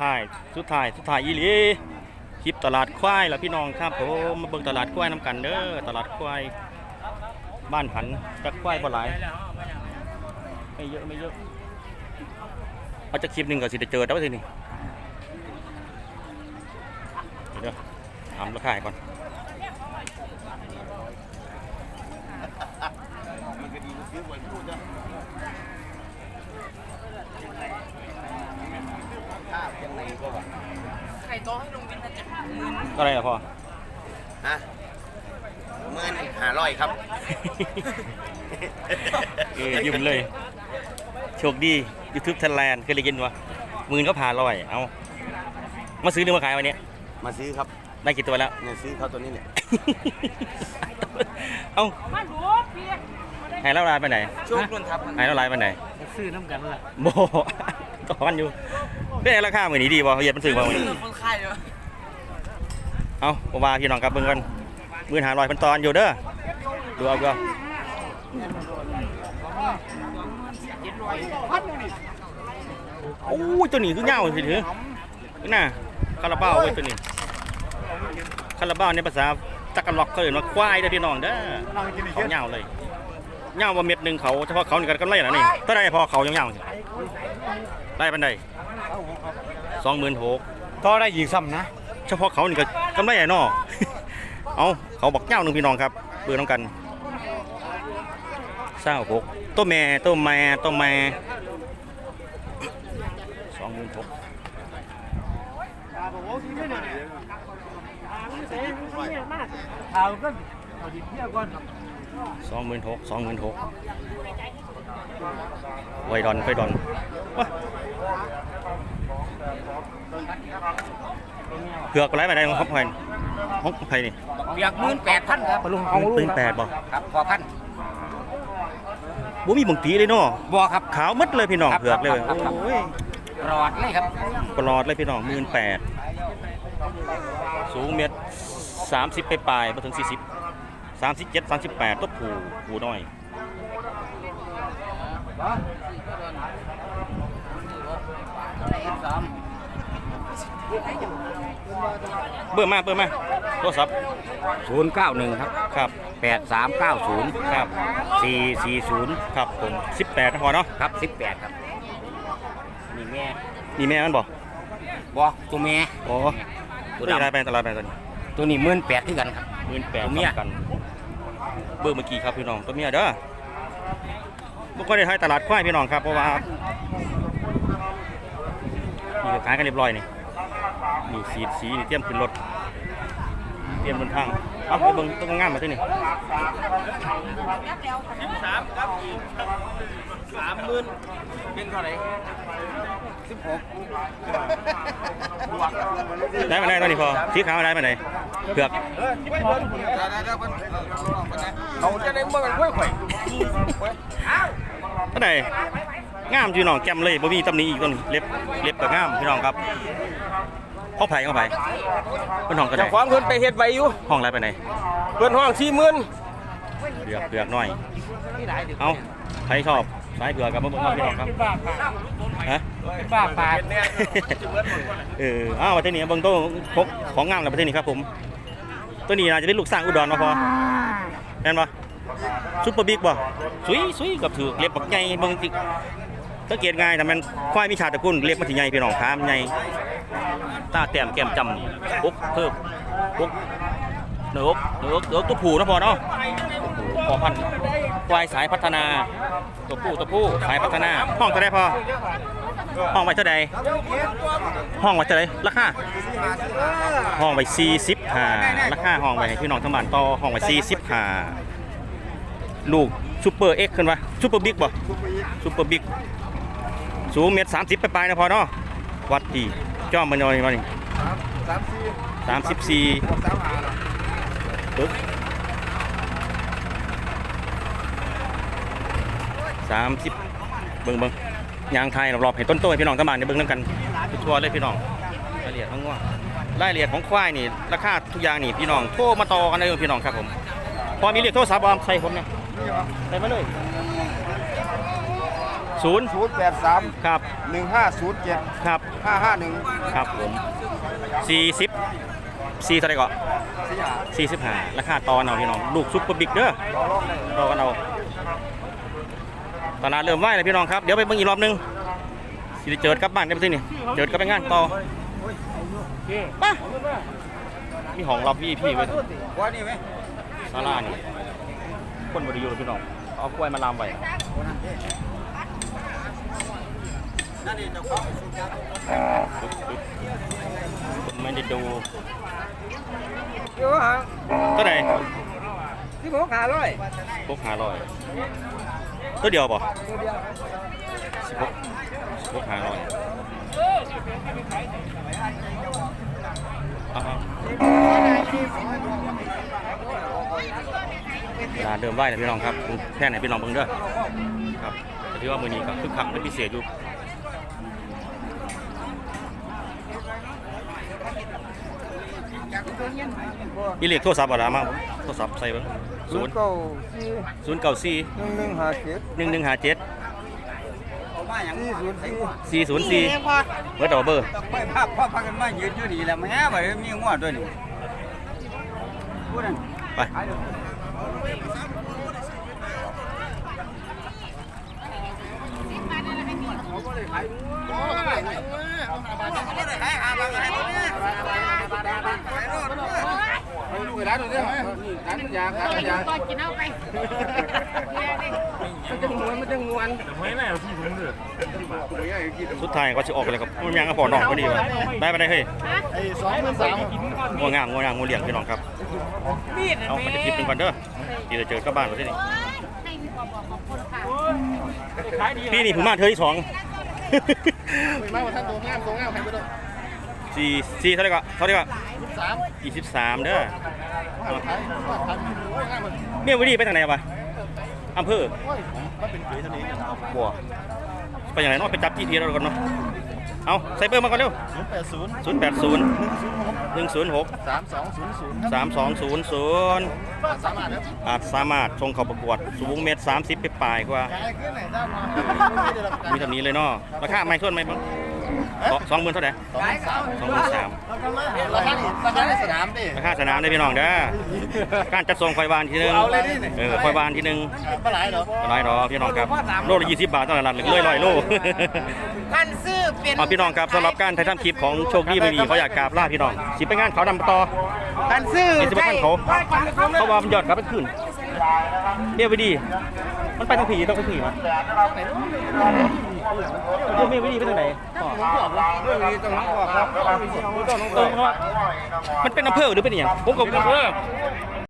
ท้ายสุดท้ายสุดท้ายอีหลีคลิปตลาดควายล่ะพี่น้องครับผมมาเบิ่งตลาดควายน้ำกันเด้อตลาดควายบ้านหันจักควายบ่หลายไม่เยอะไม่เยอะเอาจะคลิปหนึ่งก็สิได้เจอแล้วทีนี้เดี๋ยวถามราคาให้ก่อน ไข่โตให้ลุงวินนะจ๊ะหมื่นก็อะไรล่ะพ่อ ฮะหมื่นห้าร้อยครับเออยืมเลย โชคดียูทูบไทยแลนด์เคยได้ยินวะหมื่นก็ผ่าลอย เอามาซื้อหรือมาขายวันนี้มาซื้อครับได้กี่ตัวแล้ว เนี่ยซื้อเขาตัวนี้เนี่ยเอามาหลวงพี่หายแล้วลายไปไหนโชคล้นทับ หายแล้วลายไปไหนซื้อน้ำกันละโบ ต่อกันอยู่ได้ราคาเหมือนนี้ดีบ่เหยียดมันซื้อบ่เหมือนนี้คนไข้เนาะเอาบ่ว่าพี่น้องครับเบิ่งกันหมื่นหาลอยเป็นตอนอยู่เด้อดูเอาก็โอ้ยตัวนี้คือเงาสิถือนี่น่ะคาราบาวเว้ยตัวนี้คาราบาวในภาษาตะกันล็อกเขาเรียกว่าควายเด้อพี่น้องเด้อเขาเงาเลยเงาว่าเม็ดหนึ่งเขาเฉพาะเขานี่ก็กำไรแล้วนี่เท่าไรพอเขายังเงาสิ ได้ปันใดสองหมื่นหกต่อได้อีกซ้ำนะ เฉพาะเขานี่ก็กำไรอะเนาะเอาเขาบอกเจ้าหนึ่งพี่น้องครับเบื่อน้องกันเศร้าหกตัวแม่ตัวแม่ตัวแม่สองหมื่นหกเอาก็เอาดิเที่ยวก่อนสองหมื่นหกสองหมื่นหก ไวดอนไวดอนวะเผือกไรไปได้ของเขาไผ่ของไผ่นี่เปียกหมื่นแปดพันครับลุงปืนแปดบ่ครับพอพันบ่มีบางตีเลยเนาะบัวครับขาวหมัดเลยพี่น้องครับเผือกเลยครับครับโอ้ยรอดเลยครับปลอดเลยพี่น้องหมื่นแปดสูงเมตรสามสิบไปปลายมาถึงสี่สิบสามสิบเจ็ดสามสิบแปดตัวผูผูน้อย เบอร์มาเบอร์มาโทรศัพท์ศูนย์เก้าหนึ่งครับครับแปดสามเก้าศูนย์ครับสี่สี่ศูนย์ครับผมสิบแปดนะพอเนาะครับสิบแปดครับนี่แม่มีแม่มันบอกบอตัวแม่โอ้ตัตัววดำนี้รายไปตลาดไปตัวนี้ตัวนี้หมื่นแปดที่กันครับหมื่นแปดตัวเมียกัน เบอร์เมื่อกี้ครับพี่น้องตัวเมียเด้อ บุกก็ได้ท้ายตลาดควายพี่น้องครับเพราะว่านี่ก็ขายกันเรียบร้อยนี่นี่สีดสีนี่เตรียมขึ้นรถเตรียมเดินทางเอาไปเบิ่งตัวงามมาที่นี่สามหมื่นเป็นเท่าไหร่สิบหกได้มาได้ตอนนี้พอสีขาวได้มาไหนเผือกเขาจะได้เมื่อกันค่อยข่อย เท่าไหร่งามพี่น้องแก้มเลยบ่มีตำหนิอีกต้นเล็บเล็บก็งามพี่น้องครับเข้าไผ่เข้าไผ่เพิ่นห้องก็ได้ความเพิ่นไปเฮ็ดไว้อยู่ห้องอะไรไปไหนเพิ่นห้องสี่หมื่นเผือกเผือกหน่อยเอาใครชอบสายเผือกกับมะม่วงครับพี่น้องครับฮะบ้าปาดเอออ้าวประเทศนี้เบิ่งโต๊ะพกของงามในประเทศนี้ครับผม ตัวนี้น่าจะเป็นลูกสร้างอุดรมาพอแม่นปะ ซุปเปอร์บิ๊กบ่สุยสุยกับถือเล็บบักใหญ่เบิ่งติสังเกตง่ายแต่มันควายมีชาตะกูลเล็บมันสิใหญ่พี่น้องขามใหญ่ตาแต้มแก้มจำอกเพิ่มอกเนื้อกเนื้อกเนื้อกตัวผูนะพอเนาะพอพันธุ์ควายสายพัฒนาตัวผู้ตัวผู้สายพัฒนา ห้องเท่าไดพอห้องไว้เท่าใดห้องไว้เท่าใดราคาห้องไว้40หาราคาห้องไว้ให้พี่น้องทั้งบ้านต่อห้องไว้40หา ลูกซูเปอร์เอ็กซ์ขึ้นวะซูเปอร์บิ๊กบ่ซูเปอร์บิ๊กสูงเมตรสามสิบไปลายนะพอเนาะวัดดีจ้อมมันหน่อยมานี่สามสิบสี่ปึ๊บสามสิบเบิ่งเบิ่งยางไทยรอบๆให้ต้นโต้พี่น้องทั้งบ้านได้เบิ่งนํกันทั่วเลยพี่น้องรายละเอียดทั้งว่า รายละเอียดของควายนี่ราคาทุกอย่างนี่พี่น้องโทรมาต่อกันเลยพี่น้องครับผม พอมีเรียกโทรศัพท์บอมใส่ผมเนี่ย ใส่มาเลยศูนย์ศูนย์แปดสามครับหนึ่งห้าศูนย์เจ็ดครับห้าห้าหนึ่งครับผมสี่สิบสี่เท่าไหร่ก็สี่ห้าสี่สิบห้าราคาตอนเอาพี่น้องลูกซุปเปอร์บิ๊กเด้อต่อรองเลยรอกันเอาตลาดเริ่มไหวแล้วพี่น้องครับ เดี๋ยวไปเบิ่งอีกรอบหนึงสิได้เจิดกลับบ้านได้ไปที่นี่เจิดกลับไปงานต่อไปมีห้องรับวีพี่ไว้ว่านี่ไหมศาลานี่ คนบริยูพี่น้องเอากล้วยมาลามไว้นั่นนี่เจ้าของคนไม่ได้ดูเยอะฮะเท่าไหร่ที่ผมขาร้อยพกหาร้อยตัวเดียวป่ะตัวเดียวสิบหกสิบหกหาร้อยเอาๆร้าน เดิมไหวนะพี่น้องครับแค่ไหนพี่น้องเบิ่งเด้อครับแต่ที่ว่ามือนี้ก็คึกคักเป็นพิเศษอยู่มีเลขโทรศัพท์อะไรมาโทรศัพท์ใส่เบิ่งศูศูนนย์ย์เก้าสี่ศูนย์เก้าสี่หนึ่งหนึ่งห้าเจ็ดหนึ่งหนึ่งห้าเจ็ดสี่ศูนย์สี่สี่ศูนย์สี่เบอร์ต่อเบอร์ไม่ภาพพ่อพักกันมายืนอยู่นี่แหละแม่ไปมีงวดด้วยนี่พูดนั่น ไปสุดท้ายก็จะออกเลยครับมันยังก็พอน้องก็ดีวะได้ไปได้เฮ้ยไอ้สองหมื่นสามงัวงามงัวงามงัวเลี้ยงพี่น้องครับ เอาไปจะคลิปหนึ่งก่อนเด้อที่จะเจอกับบ้านเราที่นี่ให้มีความบอกของคนค่ะพี่นี่ผมมาเธอที่สองไม่มาว่าท่านตัวงามตัวงามใครก็ได้สี่สี่เท่าไหร่ก็เท่าไหร่ก็สามยี่สิบสามเด้อว่าขายว่าขายโอ้ยงามมันเมียวิดีไปทางไหนวะอำเภอโอ้ยมันเป็นเกยเท่านี้บัวไปอย่างไรเนาะไปจับที่ทีเราก่อนเนาะ เอาใส่เบอร์มาก่อนเร็วศูนย์แปดศูนย์ศูนย์แปดศูนย์หนึ่งศูนย์หกหนึ่งศูนย์หกสามสองศูนย์ศูนย์สามสองศูนย์ศูนย์สามารถครับอาจสามารถชงเข้าประกวดสูงเมตรสามสิบไปปลายกว่าขายขึ้นไหนได้มามีเท่านี้เลยเนาะราคาไม่ส่วนไหมบ้าง สองหมื่นเท่าไหร่สองสามสองหมื่นสามราคาดิราคาในสนามดิราคาสนามได้พี่น้องเด้อการจัดส่งไฟบานทีหนึงเอาเลยดิเออไฟบานทีหนึงปลาไหลเหรอร้อยดอกพี่น้องครับโลละยี่สิบบาทเท่านั้นเลยเลยร้อยโลท่านซื้อเป็นเอาพี่น้องครับสำหรับการถ่ายทำคลิปของโชคดีไม่ดีเขาอยากกราบลาพี่น้องสิไปงานเขาดำต่อท่านซื้อนี่สิไปทางเขาเขาว่ามันยอดกลับไปขึ้นเมียวิดี มันไปทางผีต้องไปผีมา เมียเมียวิดีไปทางไหนพ่อเรื่องนี้ต้องรับบอกครับเออเพราะว่ามันเป็นอำเภอหรือเป็นอหย่างผมก็อำเภอ